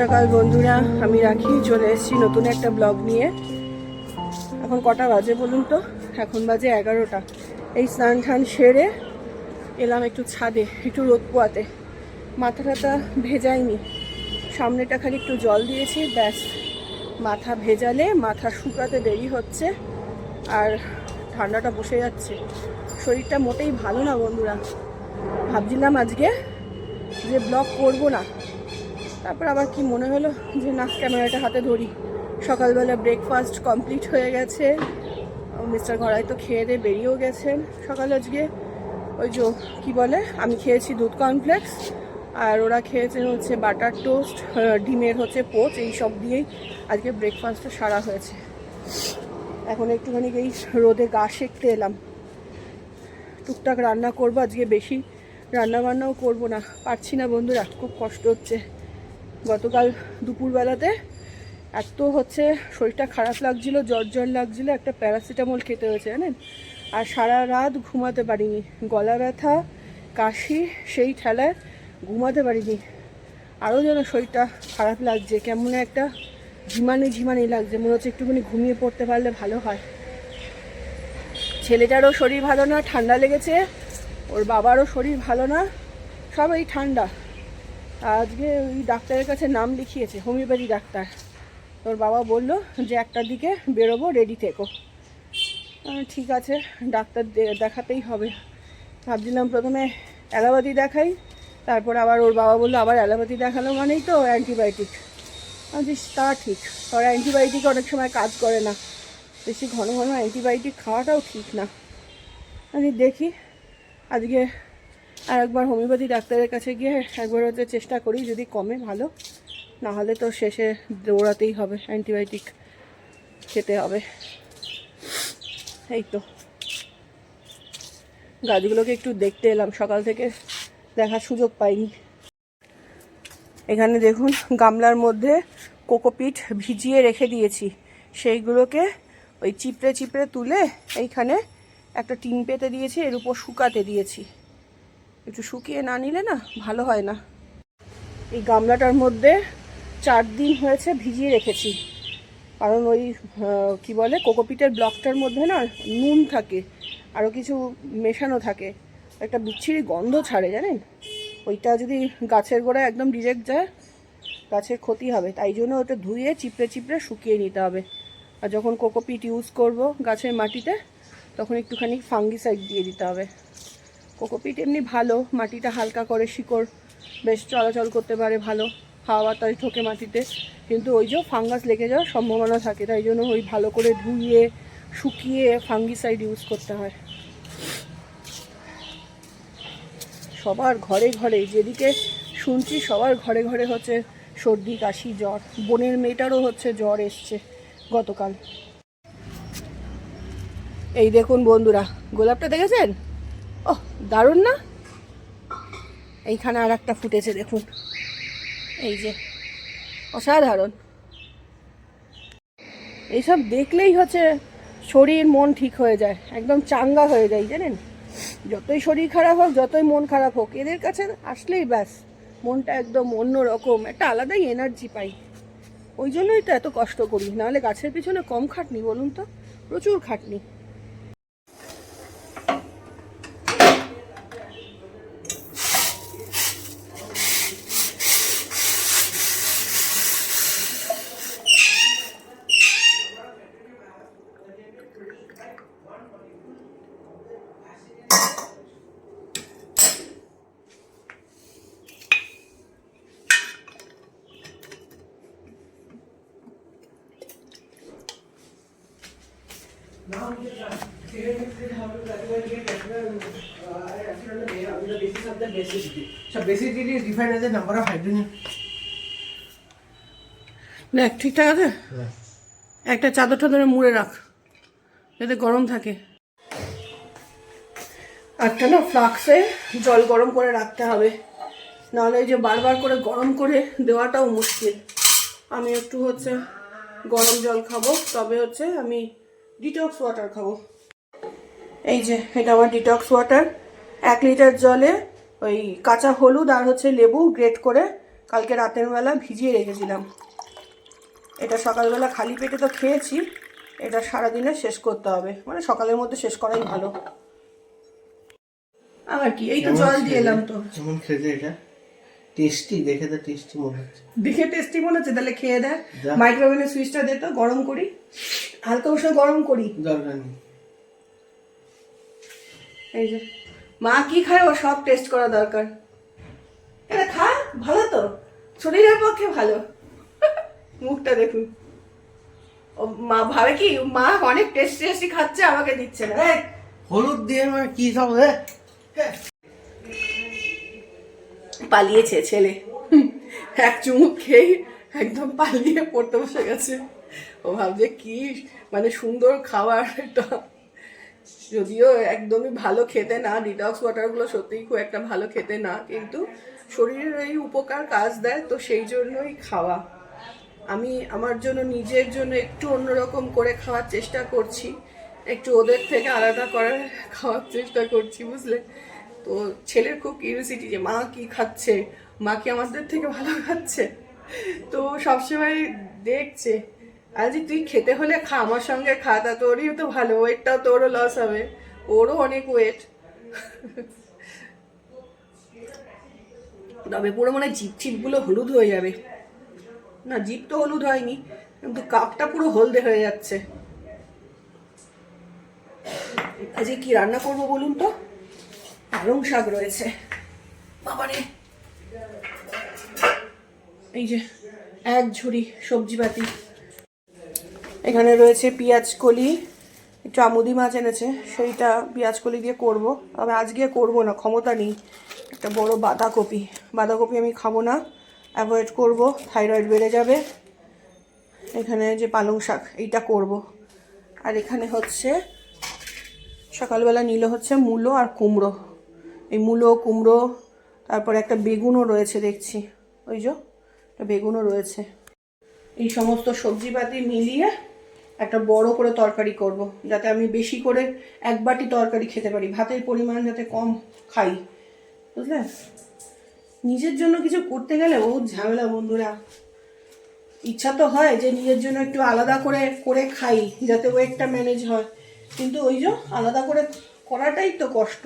সকাল, বন্ধুরা। আমি রাখি, চলে এসেছি নতুন একটা ব্লগ নিয়ে। এখন কটা বাজে বলুন তো? এখন বাজে এগারোটা। এই স্নান টান সেরে এলাম একটু ছাদে, একটু রোদ পোয়াতে। মাথা টাথা ভেজাইনি সামনেটা খালি একটু জল দিয়েছি, ব্যাস। মাথা ভেজালে, মাথা শুকাতে দেরি হচ্ছে, আর ঠান্ডাটা বসে যাচ্ছে। শরীরটা মোটেই ভালো না, বন্ধুরা। ভাবছিলাম আজকে যে ব্লগ করব না তারপর আবার কি মনে হলো যে, না, ক্যামেরাটা হাতে ধরি। সকালবেলা ব্রেকফাস্ট কমপ্লিট হয়ে গেছে। মিস্টার ঘরাই তো খেয়ে দিয়ে বেরিয়েও গেছেন সকালে আজকে ওই যে, কী বলে, আমি খেয়েছি দুধ কর্নফ্লেক্স আর ওরা খেয়েছে হচ্ছে বাটার টোস্ট ডিমের হচ্ছে পোচ, এই সব দিয়েই আজকে ব্রেকফাস্টটা সারা হয়েছে। এখন একটুখানি এই রোদে গা সেঁকতে এলাম। টুকটাক রান্না করব, আজকে বেশি রান্না বান্নাও করব না। পারছি না বন্ধুরা, খুব কষ্ট হচ্ছে। গতকাল দুপুরবেলাতে এত হচ্ছে শরীরটা খারাপ লাগছিল, জ্বর জ্বর লাগছিল, একটা প্যারাসিটামল খেতে হয়েছে, জানেন? আর সারা রাত ঘুমাতে পারিনি। গলা ব্যথা, কাশি, সেই ঠেলায় ঘুমাতে পারিনি। আরও যেন শরীরটা খারাপ লাগছে, কেমন একটা ঝিমানি ঝিমানি লাগছে, মনে হচ্ছে একটুখানি ঘুমিয়ে পড়তে পারলে ভালো হয়। ছেলেটারও শরীর ভালো না, ঠান্ডা লেগেছে, ওর বাবারও শরীর ভালো না সব এই ঠান্ডা। আজকে ওই ডাক্তারের কাছে নাম লিখিয়েছে, হোমিওপ্যাথি ডাক্তার। তোর বাবা বলল যে একটার দিকে বেরোবো রেডি থেকো। ঠিক আছে, ডাক্তার দেখাতেই হবে। ভাবছিলাম প্রথমে অ্যালোপ্যাথি দেখাই, তারপর আবার ওর বাবা বলল আবার অ্যালোপ্যাথি দেখাল মানেই তো অ্যান্টিবায়োটিক। আমি তা ঠিক আর অ্যান্টিবায়োটিক অনেক সময় কাজ করে না। বেশি ঘন ঘন অ্যান্টিবায়োটিক খাওয়াটাও ঠিক না। আমি দেখি, আজকে আর একবার হোমিওপ্যাথি ডাক্তারের কাছে গিয়ে একবার হচ্ছে চেষ্টা করি, যদি কমে ভালো। না হলে তো শেষে দৌড়াতেই হবে, অ্যান্টিবায়োটিক খেতে হবে। এই তো। গাছগুলোকে একটু দেখতে এলাম, সকাল থেকে দেখার সুযোগ পাইনি। এখানে দেখুন, গামলার মধ্যে কোকোপিট ভিজিয়ে রেখে দিয়েছি। সেইগুলোকে ওই চিপড়ে চিপড়ে তুলে এইখানে একটা টিন পেতে দিয়েছি, এর উপর শুকাতে দিয়েছি। একটু শুকিয়ে না নিলে না ভালো হয় না। এই গামলাটার মধ্যে চার দিন হয়েছে ভিজিয়ে রেখেছি। কারণ ওই কি বলে, কোকোপিটের ব্লকটার মধ্যে না নুন থাকে আরও কিছু মেশানো থাকে। একটা বিচ্ছিরি গন্ধ ছাড়ে, জানেন? ওইটা যদি গাছের গোড়ায় একদম ডিরেক্ট যায়, গাছের ক্ষতি হবে। তাই জন্য ওটা ধুয়ে চিপড়ে চিপড়ে শুকিয়ে নিতে হবে। আর যখন কোকোপিট ইউজ করব গাছের মাটিতে, তখন একটুখানি ফাঙ্গিসাইড দিয়ে দিতে হবে। কোকোপিট এমনি ভালো, মাটিটা হালকা করে শিকড় বেশ চলাচল করতে পারে ভালো, হাওয়া বাতাস ঢোকে মাটিতে। কিন্তু ওই যে ফাঙ্গাস লেগে যাওয়ার সম্ভাবনা থাকে, তাই জন্য ওই ভালো করে ধুইয়ে শুকিয়ে ফাঙ্গিসাইড ইউজ করতে হয়। সবার ঘরে ঘরে, যেদিকে শুনছি সবার ঘরে ঘরে হচ্ছে সর্দি, কাশি, জ্বর। বোনের মেয়েটারও হচ্ছে জ্বর এসছে গতকাল। এই দেখুন বন্ধুরা, গোলাপটা দেখেছেন? ও দারুণ না? এইখানে আর একটা ফুটেছে, দেখুন। এই যে, অসাধারণ। এইসব দেখলেই হচ্ছে শরীর, মন ঠিক হয়ে যায়, একদম চাঙ্গা হয়ে যায়, জানেন? যতই শরীর খারাপ হোক, যতই মন খারাপ হোক, এদের কাছে আসলেই ব্যাস, মনটা একদম অন্য রকম একটা আলাদাই এনার্জি পাই। ওই জন্যই তো এত কষ্ট করি, নাহলে গাছের পিছনে কম খাটনি, বলুন তো? প্রচুর খাটনি। দেখ ঠিকঠাক আছে? একটা চাদর টাদরে মুড়ে রাখ। যাতে গরম থাকে। একটা না ফ্লাক্সে জল গরম করে রাখতে হবে। নাহলে এই যে বারবার করে গরম করে দেওয়াটাও মুশকিল। আমি একটু হচ্ছে গরম জল খাব। তবে হচ্ছে আমি ডিটক্স ওয়াটার খাব। এই যে এটা আমার ডিটক্স ওয়াটার এক লিটার জলে ওই কাঁচা হলুদ আর হচ্ছে লেবু গ্রেট করে কালকে রাতের বেলা ভিজিয়ে রেখেছিলাম। এটা সকালবেলা খালি পেটে তো খেয়েছি। এটা সারাদিনে শেষ করতে হবে। মানে সকালের মধ্যে শেষ করাই ভালো। আবার কি? এই তো জল দিয়ে এলাম তো। কেমন খেতে এটা? টেস্টি দেখে তো টেস্টি মনে হচ্ছে। দেখে টেস্টি মনে হচ্ছে। তাহলে খেয়ে দেয় যা। মাইক্রোওভেনের সুইচটা দে তো গরম করি। হালকা উষ্ণ গরম করি। দরকার নেই। এই যে মা কি খায় ও সব টেস্ট করা দরকার। এটা খা ভালো তো। শরীরের পক্ষে ভালো। মুখটা দেখুন। ও মা ভাবে কি মা অনেক টেস্টি টেস্টি খাচ্ছে আমাকে দিচ্ছে না। হলুদ দিয়ে মানে কি সব হে পালিয়েছে ছেলে। এক চুমুক খেয়ে একদম পালিয়ে পড়তে বসে গেছে। ও ভাবছে কি মানে সুন্দর খাবার এটা যদিও একদমই ভালো খেতে না ডিটক্স ওয়াটারগুলো সত্যিই খুব একটা ভালো খেতে না, কিন্তু শরীরের এই উপকার কাজ দেয়, তো সেই জন্যই খাওয়া। আমি আমার জন্য, নিজের জন্য একটু অন্যরকম করে খাওয়ার চেষ্টা করছি। একটু ওদের থেকে আলাদা করার খাওয়ার চেষ্টা করছি, বুঝলে? তো ছেলের খুব কিউরিয়াসিটি যে, মা কি খাচ্ছে? মা কি আমাদের থেকে ভালো খাচ্ছে? তো সবসময় দেখছে। আজ তুই খেতে হলে খা, আমার সঙ্গে খা, তা তোরই তো ভালো ওয়েটটাও তোরও লস হবে। ওরও অনেক ওয়েট তবে পুরো মনে জিপ টিপগুলো হলুদ হয়ে যাবে। না, জিপ তো হলুদ হয়নি, কিন্তু কাপটা পুরো হলদে হয়ে যাচ্ছে। আজকে কি রান্না করব বলুন তো? পালং শাক রয়েছে। বাবারে। এই যে, এক ঝুড়ি সবজি পাতি এখানে রয়েছে পেঁয়াজ কলি, একটু আমুদি মাছ এনেছে, সেইটা পেঁয়াজ কলি দিয়ে করব। তবে আজকে করব না, ক্ষমতা নেই। একটা বড় বাঁধাকপি। বাঁধাকপি আমি খাব না, অ্যাভয়েড করব, থাইরয়েড বেড়ে যাবে। এখানে যে পালং শাক, এইটা করব। আর এখানে হচ্ছে, সকালবেলা নিল হচ্ছে মূলো আর কুমড়ো। এই মূলো, কুমড়ো, তারপরে একটা বেগুনও রয়েছে দেখছি। ওই যে বেগুনও রয়েছে। এই সমস্ত সবজিপাতি মিলিয়ে একটা বড় করে তরকারি করব, যাতে আমি বেশি করে এক বাটি তরকারি খেতে পারি। ভাতের পরিমাণ যাতে কম খাই, বুঝলে? নিজের জন্য কিছু করতে গেলে ও ঝামেলা বন্ধুরা। ইচ্ছা তো হয় যে নিজের জন্য একটু আলাদা করে করে খাই, যাতে ওয়েটটা ম্যানেজ হয়। কিন্তু ওই যে আলাদা করে করাটাই তো কষ্ট।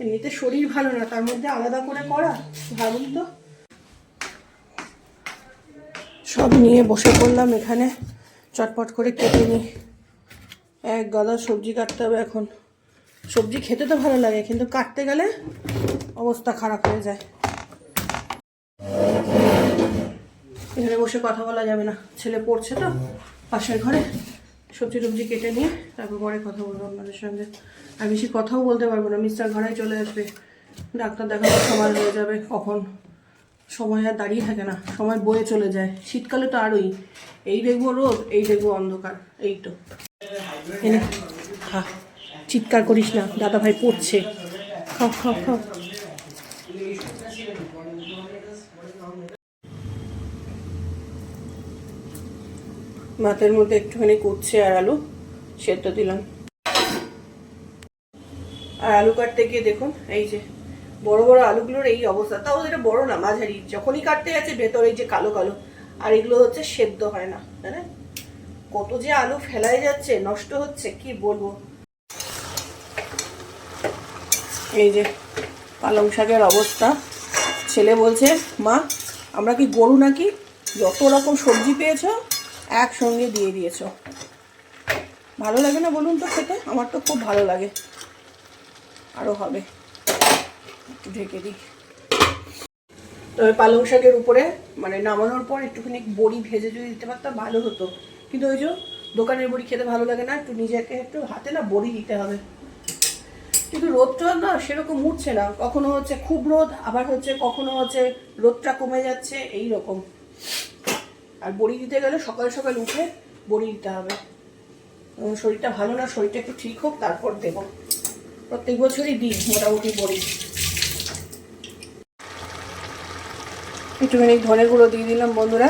এমনিতে শরীর ভালো না, তার মধ্যে আলাদা করে করা, ভাবুন তো। সব নিয়ে বসে পড়লাম এখানে। চটপট করে কেটে নিই। এক গাদা সবজি কাটতে হবে এখন। সবজি খেতে তো ভালো লাগে, কিন্তু কাটতে গেলে অবস্থা খারাপ হয়ে যায়। এখানে বসে কথা বলা যাবে না। ছেলে পড়ছে তো, পাশের ঘরে। সবজি টবজি কেটে নিয়ে তারপর পরে কথা বলব আপনাদের সঙ্গে। আর বেশি কথাও বলতে পারব না, মিস্টার ঘরে চলে আসবে। ডাক্তার দেখানোর সময় হয়ে যাবে কখন। সময় আর দাঁড়িয়ে থাকে না, সময় বয়ে চলে যায়। শীতকালে তো আরোই, এই দেখব রোদ, এই দেখব অন্ধকার, এই তো। এনে, খা, চিৎকার করিস না, দাদা ভাই পড়ছে। খাও খাও খাও ভাতের মধ্যে একটুখানি কুচ্ছে আর আলু, সেদ্ধ দিলাম। আর আলু কাটতে গিয়ে দেখুন, এই যে বড় বড় আলুগুলোর এই অবস্থা। তাও এটা বড় না, মাঝারি। যখনই কাটতে যাচ্ছে, ভেতরে যে কালো কালো। আর এগুলো হচ্ছে সেদ্ধ হয় না জানেন কত যে আলু ফেলাই যাচ্ছে, নষ্ট হচ্ছে, কি বলব? এই যে পালং শাকের অবস্থা। ছেলে বলছে, মা, আমরা কি গরু নাকি? যত রকম সবজি পেয়েছ, একসঙ্গে দিয়ে দিয়েছ। ভালো লাগে না বলুন তো খেতে? আমার তো খুব ভালো লাগে। আরও হবে। একটু ঢেকে দিই। তবে পালং শাকের উপরে মানে নামানোর পর একটুখানি বড়ি ভেজে যদি দিতে পারতাম, ভালো হতো। কিন্তু ওই যে দোকানের বড়ি খেতে ভালো লাগে না, একটু নিজেকে একটু হাতে না বড়ি দিতে হবে। কিন্তু রোদটা না সেরকম উঠছে না। কখনো হচ্ছে খুব রোদ, আবার হচ্ছে কখনো হচ্ছে রোদটা কমে যাচ্ছে, এই রকম। আর বড়ি দিতে গেলে সকাল সকাল উঠে বড়ি দিতে হবে। শরীরটা ভালো না, শরীরটা একটু ঠিক হোক, তারপর দেব। প্রত্যেক বছরই দিই মোটামুটি বড়ি। একটুখানি ধনে গুঁড়ো দিয়ে দিলাম, বন্ধুরা।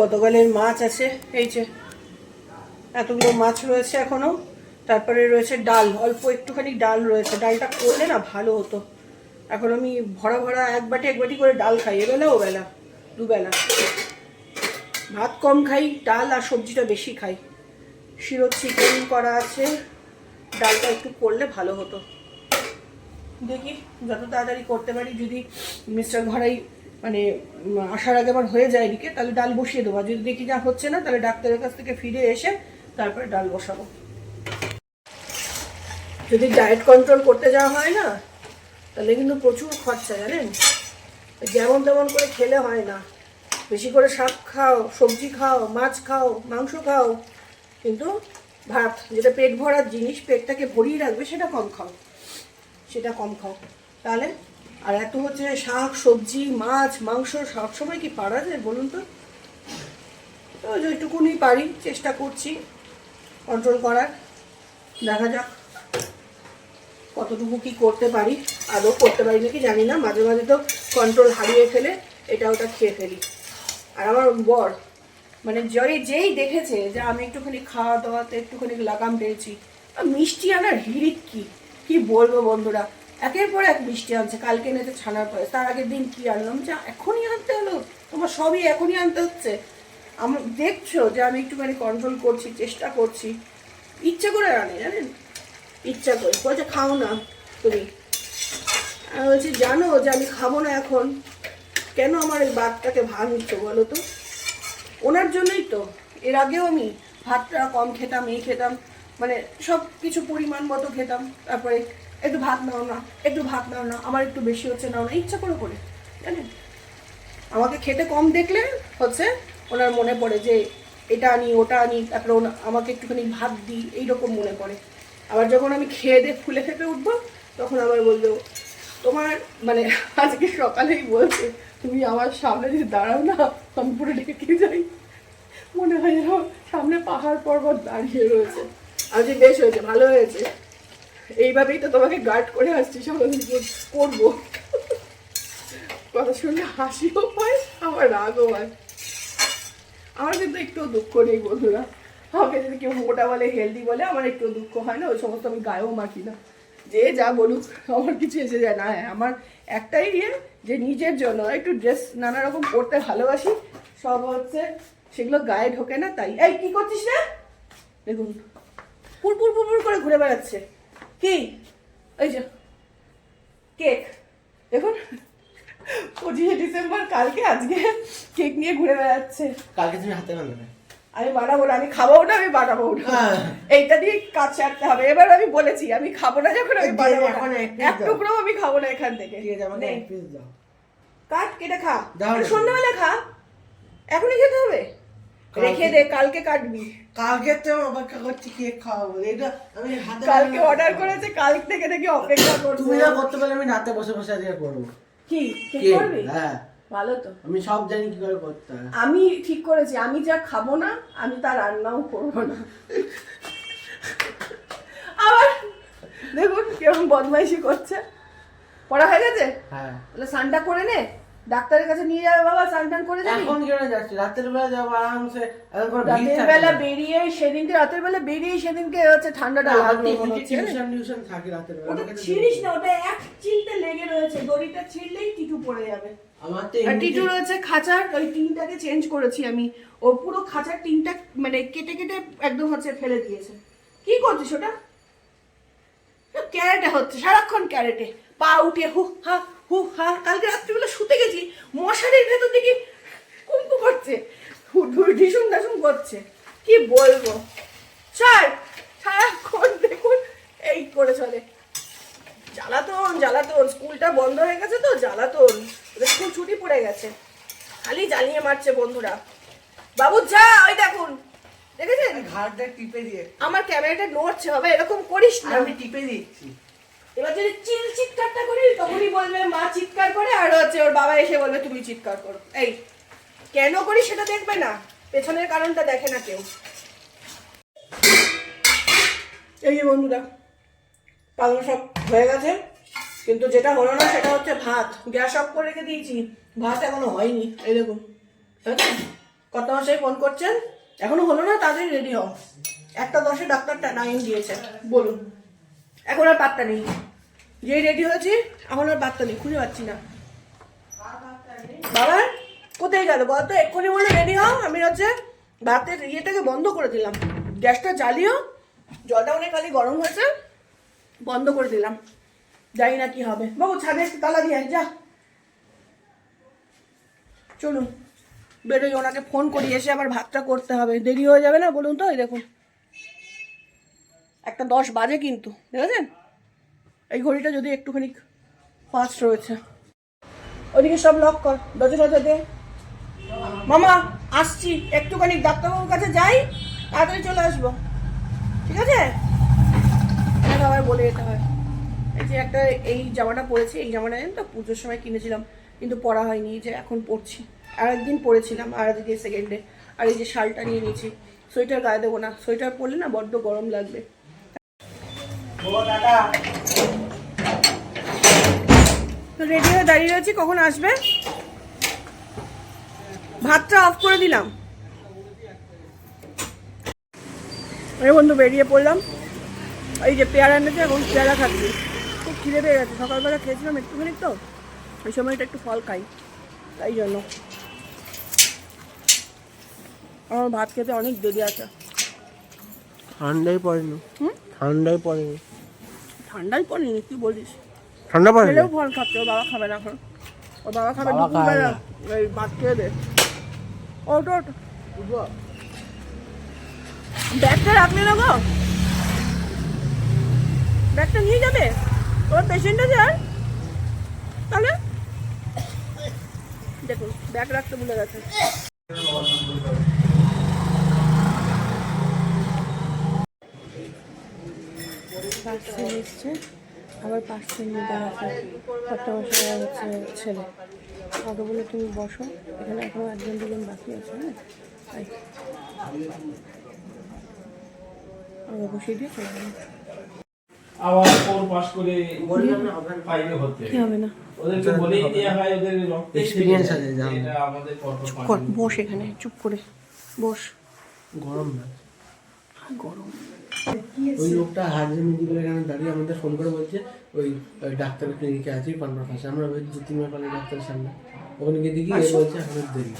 গতকালের মাছ আছে, এই যে এতগুলো মাছ রয়েছে এখনও। তারপরে রয়েছে ডাল, অল্প একটুখানি ডাল রয়েছে। ডালটা করলে না ভালো হতো। এখন আমি ভরা ভরা এক বাটি এক বাটি করে ডাল খাই, এবেলা ও বেলা দুবেলা। ভাত কম খাই, ডাল আর সবজিটা বেশি খাই। শিরো চিকেন করা আছে। ডালটা একটু করলে ভালো হতো। দেখি, যত তাড়াতাড়ি করতে পারি। যদি মিস্টার ঘরাই মানে আসার আগে আমার হয়ে যায় এদিকে, তাহলে ডাল বসিয়ে দেবো। যদি দেখি যা হচ্ছে না, তাহলে ডাক্তারের কাছ থেকে ফিরে এসে তারপরে ডাল বসাবো। যদি ডায়েট কন্ট্রোল করতে যাওয়া হয় না, তাহলে কিন্তু প্রচুর খরচা, জানেন? যেমন তেমন করে খেলে হয় না। বেশি করে শাক খাও, সবজি খাও, মাছ খাও, মাংস খাও। কিন্তু ভাত, যেটা পেট ভরার জিনিস, পেটটাকে ভরিয়ে রাখবে, সেটা কম খাও। সেটা কম খাও। তাহলে, আর এত হচ্ছে শাক, সবজি, মাছ, মাংস সবসময় কি পারা যায় বলুন তো? তো যেটুকুনি পারি, চেষ্টা করছি কন্ট্রোল করার। দেখা যাক কতটুকু কি করতে পারি। আদৌ করতে পারি নাকি জানি না। মাঝে মাঝে তো কন্ট্রোল হারিয়ে ফেলে এটা ওটা খেয়ে ফেলি। আর আমার বর মানে জয় যেই দেখেছে যে আমি একটুখানি খাওয়া দাওয়াতে একটুখানি লাগাম পেয়েছি মিষ্টি আনার হিড়িক কি? কি বলব বন্ধুরা? একের পর এক মিষ্টি আনছে, কালকে এনেছে ছানার পরে তার আগের দিন কি আনলাম? যে, এখনই আনতে হলো, তোমার সবই এখনই আনতে হচ্ছে। আমার দেখছ যে আমি একটুখানি কন্ট্রোল করছি, চেষ্টা করছি। ইচ্ছে করে আনে, জানেন? ইচ্ছা করে। বলছে, খাও না তুমি। আমি বলছি, জানো যে আমি খাব না এখন। কেন আমার এই বাদটাকে ভাঙছো বলো তো? ওনার জন্যই তো। এর আগেও আমি ভাতটা কম খেতাম এই খেতাম মানে সব কিছু পরিমাণ মতো খেতাম। তারপরে একটু ভাত নাও না, একটু ভাত নাও না, আমার একটু বেশি হচ্ছে, নাও না, ইচ্ছা করে করে, জানেন? আমাকে খেতে কম দেখলে হচ্ছে ওনার মনে পড়ে যে এটা আনি, ওটা আনি, তারপরে আমাকে একটুখানি ভাত দিই, এইরকম মনে পড়ে। আবার যখন আমি খেয়ে দিয়ে ফুলে খেতে উঠবো, তখন আবার বলল তোমার মানে আজকে সকালেই বলছে তুমি আমার সামনে যদি দাঁড়াও না, আমি পুরো ঢেকে যাই। মনে হয় যেন সামনে পাহাড় পর্বত দাঁড়িয়ে রয়েছে। আমি যে বেশ হয়েছে, ভালো হয়েছে। এইভাবেই তো তোমাকে গার্ড করে আসছি সারাদিন করব। কথা শুনলে হাসিও পায় আমার রাগও হয়। আমার কিন্তু একটু দুঃখ নেই বন্ধুরা। আমাকে যদি কেউ মোটা বলে হেলদি বলে, আমার একটু দুঃখ হয় না, ওই সমস্ত আমি গায়েও মাখি না। যে যা বলুক আমার কিছু এসে যায় না। হ্যাঁ, আমার একটাই ইয়ে যে নিজের জন্য একটু ড্রেস নানা রকম পরতে ভালোবাসি সব হচ্ছে সেগুলো গায়ে ঢোকে না তাই। এই কি করছিস রে? দেখুন পুরপুর পুরপুর করে ঘুরে বেড়াচ্ছে। কি? ওই যে কেক। দেখুন পঁচিশে ডিসেম্বর কালকে আজকে কেক নিয়ে ঘুরে বেড়াচ্ছে। কালকে তুমি হাতে বানাবে। আমি বানাবো না আমি খাব না আমি বানাবো না। হ্যাঁ। এইটা দিয়ে কাজ ছাড়তে হবে। এবার আমি বলেছি আমি খাব না যখন আমি বানাবো এক। টুকরো আমি খাব না এখান থেকে। কাট কেটে খা। সন্ধ্যাবেলা খা। এখনই খেতে হবে? রেখে দে কালকে কাটবি। কালকে তো অপেক্ষা করছি কেক খাওয়াবো। এটা আমি কালকে অর্ডার করেছে কাল থেকে দেখি অপেক্ষা করছে। তুমি না করতে পারলে আমি রাতে বসে বসে আজকে করব। কি করবি? হ্যাঁ। ভালো তো। আমি সব জানি কি করে করতে আমি ঠিক করেছি আমি যা খাব না আমি তা রান্নাও করব না। আবার দেখুন কেমন বদমাইশি করছে। পড়া হয়ে গেছে? হ্যাঁ। তাহলে স্নানটা করে নে ডাক্তারের কাছে নিয়ে যাবে বাবা স্নান টান করে যাবি? এখন কেন যাচ্ছি? রাতের বেলা যাব আরামসে। রাতের বেলা। বেরিয়ে সেদিনকে রাতের বেলা বেরিয়ে সেদিনকে হচ্ছে ঠান্ডাটা লাগল টিউশন থাকে রাতের বেলা। ওটা ছিঁড়িস না ওটা এক চিলতে লেগে রয়েছে দড়িটা ছিঁড়লেই টিটু পড়ে যাবে। আমার তো টিটু রয়েছে খাঁচার ওই টিনটাকে চেঞ্জ করেছি আমি। ও পুরো খাঁচার টিনটা মানে কেটে কেটে একদম হচ্ছে ফেলে দিয়েছে। কি করছিস ওটা? ক্যারেটে হচ্ছে সারাক্ষণ ক্যারেটে। পা উঠে হু হা হু হা কালকে রাত্রিবেলা শুতে গেছি মশারির ভেতর থেকে কুমকু করছে ঢিসুম ঢাসুম করছে। কি বলব? চার সারাক্ষণ দেখুন এই করে চলে। জ্বালাতন জ্বালাতন স্কুলটা বন্ধ হয়ে গেছে তো জ্বালাতন। স্কুল ছুটি পড়ে গেছে। খালি জ্বালিয়ে মারছে বন্ধুরা। বাবু যা ওই দেখুন। দেখেছেন? ঘাড়টা টিপে দিয়ে আমার ক্যামেরাটা নড়ছে হবে এরকম করিস না। আমি টিপে দিচ্ছি এবার যদি চিল চিৎকারটা করি, তখনই বলবে মা চিৎকার করে, আর হচ্ছে ওর বাবা এসে বলবে, তুমি চিৎকার করো। এই, কেন করি সেটা দেখবে না? পেছনের কারণটা দেখে না কেউ। এই যে বন্ধুরা, পালং সব হয়ে গেছে, কিন্তু যেটা হলো না সেটা হচ্ছে ভাত। গ্যাস অফ করে রেখে দিয়েছি, ভাত এখনও হয়নি। এই দেখুন কত মাসে ফোন করছেন, এখনও হলো না তাড়াতাড়ি রেডি হও। একটা দশে ডাক্তারটা নাইন দিয়েছে, বলুন। এখন আর পাত্তা নেই। যে রেডি হয়েছি? এখন আর পাত্তা নেই, খুঁজে পাচ্ছি না। বাবা, কোথায় গেল? বলতো এক্ষুনি বলে রেডি হও। আমি হচ্ছে ভাতের ইয়েটাকে বন্ধ করে দিলাম। গ্যাসটা জ্বালিও। জলটা অনেক খালি গরম হয়েছে, বন্ধ করে দিলাম। জানি না কি হবে। বাবু, ছাদে তালা দিয়ে যা। চলুন, বেরোই, ওনাকে ফোন করি, এসে আবার ভাতটা করতে হবে। দেরি হয়ে যাবে না, বলুন তো, এই দেখুন। একটা দশ বাজে কিন্তু, দেখেছেন? এই ঘড়িটা যদি একটুখানি ফাস্ট রয়েছে। ওদিকে সব লক কর, দরজা দে। মামা, আসছি। একটুখানি ডাক্তারবাবুর কাছে যাই, তাড়াতাড়ি চলে আসব। ঠিক আছে? আবার বলে যেতে হয়। এই যে একটা এই জামাটা পরেছি, এই জামাটা জানেন তো, পুজোর সময় কিনেছিলাম, কিন্তু পরা হয়নি যে এখন পরছি। আর একদিন পরেছিলাম, আর আজকে সেকেন্ডে আর এই যে শালটা নিয়ে নিয়েছি, সোয়েটার গায়ে দেবো না। সোয়েটার পরলে না বড্ড গরম লাগবে। রেডি হয়ে দাঁড়িয়ে রয়েছি কখন আসবে? ভাতটা অফ করে দিলাম। এই বন্ধু বেরিয়ে পড়লাম। এই যে পেয়ারা এনেছে এখন পেয়ারা খাচ্ছি। খুব খিদে পেয়ে গেছে। সকালবেলা খেয়েছিলাম একটুখানি তো। ওই সময়টা একটু ফল খাই। তাই জন্য। আমার ভাত খেতে অনেক দেরি আছে। ঠান্ডাই পড়েনি। হুম? ঠান্ডাই পড়েনি। ঠান্ডাই পড়েনি তুই বলিস? ঠান্ডা পড়েনি খেলেও ফল খাচ্ছে ওর বাবা খাবে না এখন। ওর বাবা খাবে দুপুরবেলা। না। এই ভাত খেয়ে দে। ওটো ওটো ব্যাগটা রাখলে না গো? ব্যাগটা নিয়ে যাবে? ওর পেশেন্ট আছে আর? তাহলে? দেখুন ব্যাগ রাখতে ভুলে গেছে। পার্সেল এসছে। আবার পার্সেল নিতে গেছে একটা বসে হচ্ছে ছেলে। আমাকে বলে তুমি বসো এখানে এখনও একজন দুজন বাকি আছে হ্যাঁ? তাই আমাকে বসিয়ে দিয়ে চলে গেলাম। আবার ফোর পাস করে ফাইভে হতে। হবে না? ওদেরকে বলেই দেওয়া হয় ওদের রক্তে আছে, এটা আমাদের বস এখানে চুপ করে বস। গরম না। গরম। ওই লোকটা হাজার মেডিকেল এখানে দাঁড়িয়ে আমাদের ফোন করে বলছে ওই ওই ডাক্তার ক্লিনিকে আছি পান্ডার কাছে আমরা ওই দু তিন মাস পানি ডাক্তারের সামনে। ওখানে গিয়ে দেখি এ বলছে আমাদের দেরি।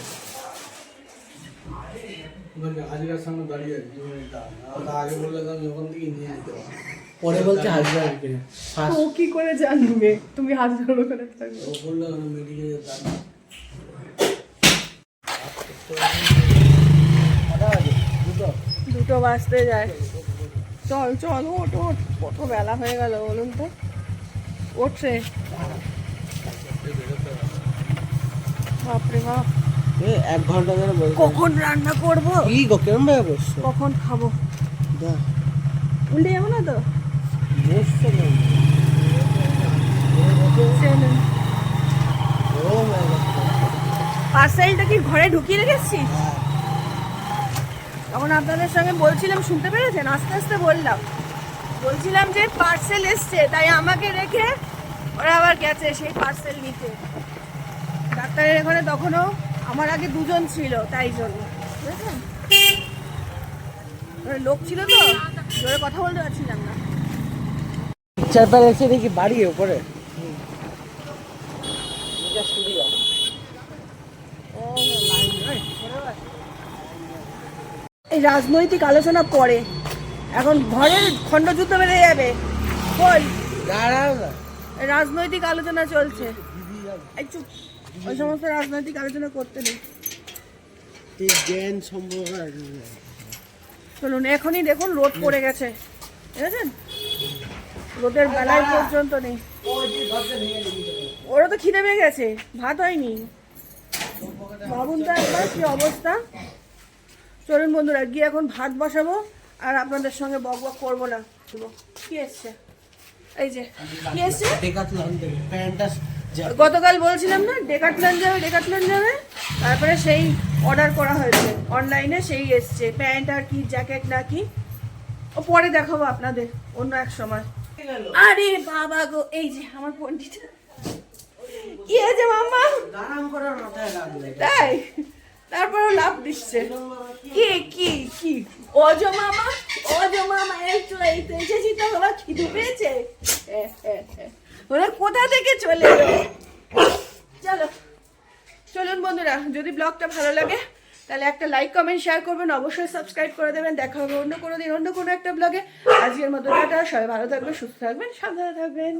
হাজিরার সামনে দাঁড়িয়ে আগে বললে তো থেকে নিয়ে যেতে পরে বলছে হাজার ও কি করে জানবে? তুমি হাজার ওখানে থাকবে। ও বললে মেডিকেলে দুটো বাজতে যায়। চল চল ওট ওট কত বেলা হয়ে গেল বলুন তো। ওঠছে বাপরে বাপ। এক ঘণ্টা ধরে কখন রান্না করব? কি গো কেমন ভাবে বসছো? কখন খাব? উল্টে যাব না তো? বসছো. পার্সেলটা কি ঘরে ঢুকিয়ে রেখেছিস? তখন আপনাদের সঙ্গে বলছিলাম, শুনতে পেরেছেন? আস্তে আস্তে বললাম। বলছিলাম যে পার্সেল এসছে, তাই আমাকে রেখে ওরা আবার গেছে সেই পার্সেল নিতে। ডাক্তারের এখানে তখনও আমার আগে দুজন ছিল, তাই জন্য। বুঝেছেন? লোক ছিল তো, জোরে কথা বলতে পারছিলাম না। চারবার এসে দেখি বাড়ি উপরে এই রাজনৈতিক আলোচনা পরে। এখন ঘরের খণ্ডযুদ্ধ বেড়ে যাবে। বল। রাজনৈতিক আলোচনা চলছে। এই চুপ। ওই সমস্ত রাজনৈতিক আলোচনা করতে নেই। এই জ্ঞান সম্পর্ক চলুন এখনই দেখুন রোদ পড়ে গেছে। বুঝেছেন রোদের বেলায় পর্যন্ত নেই। ওরা তো খিদে পেয়ে গেছে। ভাত হয়নি। ভাবুন তো একবার কি অবস্থা? চলুন বন্ধুরা গিয়ে এখন ভাত বসাবো আর আপনাদের সঙ্গে বক বক করব না। কি এসছে? এই যে কি এসছে? গতকাল বলছিলাম না ডেকাটলন যাবে ডেকাটলন যাবে। তারপরে সেই অর্ডার করা হয়েছে। অনলাইনে সেই এসছে প্যান্ট আর কি জ্যাকেট না কি। ও পরে দেখাবো আপনাদের অন্য এক সময়। আরে বাবা গো এই যে আমার পন্ডিত কি হয়েছে মাম্মা? তাই? তারপরেও লাভ দিচ্ছে। কি কি কি? অজো মামা অজো মামা, এই তো এই তো, এসেছি তো, বাবা, খিদে পেয়েছে। ওরা কোথা থেকে চলে এলো? চলো, চলুন বন্ধুরা, যদি ব্লগটা ভালো লাগে, তাহলে একটা লাইক কমেন্ট শেয়ার করবেন। অবশ্যই সাবস্ক্রাইব করে দেবেন। দেখা হবে অন্য কোনো দিন, অন্য কোনো একটা ব্লগে আজকের মতো টাটা, সবাই ভালো থাকবেন, সুস্থ থাকবেন, সাবধানে থাকবেন।